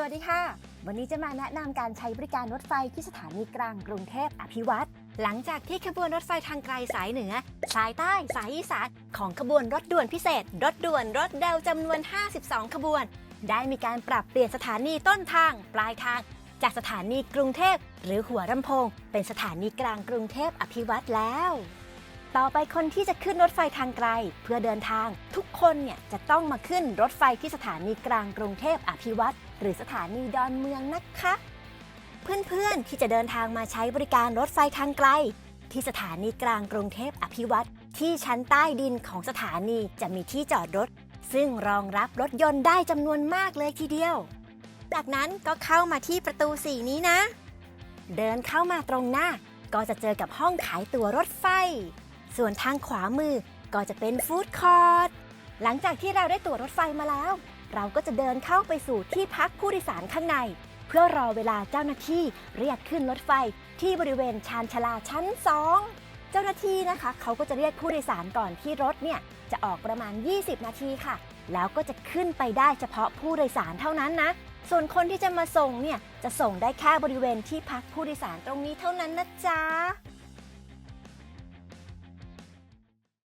สวัสดีค่ะ วันนี้จะมาแนะนำการใช้บริการรถไฟที่สถานีกลางกรุงเทพอภิวัตรหลังจากที่ขบวนรถไฟทางไกลสายเหนือ สายใต้ สายอีสานของขบวนรถด่วนพิเศษ รถด่วนรถเดวจำนวน 52 ขบวน ได้มีการปรับเปลี่ยนสถานีต้นทาง ปลายทาง จากสถานีกรุงเทพหรือหัวลำโพง เป็นสถานีกลางกรุงเทพอภิวัตรแล้ว ต่อไปคนที่จะขึ้นรถไฟทางไกล เพื่อเดินทาง ทุกคนเนี่ยจะต้องมาขึ้นรถไฟที่สถานีกลางกรุงเทพอภิวัตรหรือสถานีดอนเมืองนะคะ เพื่อนๆที่จะเดินทางมาใช้บริการรถไฟทางไกล ที่สถานีกลางกรุงเทพอภิวัตรที่ชั้นใต้ดินของสถานีจะมีที่จอดรถ ซึ่งรองรับรถยนต์ได้จำนวนมากเลยทีเดียว จากนั้นก็เข้ามาที่ประตู4นี้นะ เดินเข้ามาตรงหน้า ก็จะเจอกับห้องขายตั๋วรถไฟ ส่วนทางขวามือก็จะเป็นฟู้ดคอร์ทหลังจากที่เราได้ตั๋วรถไฟมาแล้ว เราก็จะเดินเข้าไปสู่ที่พักผู้โดยสารข้างใน เพื่อรอเวลาเจ้าหน้าที่เรียกขึ้นรถไฟที่บริเวณชานชาลาชั้น 2 เจ้าหน้าที่นะคะเขาก็จะเรียกผู้โดยสารก่อนที่รถเนี่ยจะออกประมาณ 20 นาทีค่ะ แล้วก็จะขึ้นไปได้เฉพาะผู้โดยสารเท่านั้นนะ ส่วนคนที่จะมาส่งเนี่ยจะส่งได้แค่บริเวณที่พักผู้โดยสารตรงนี้เท่านั้นนะจ๊ะ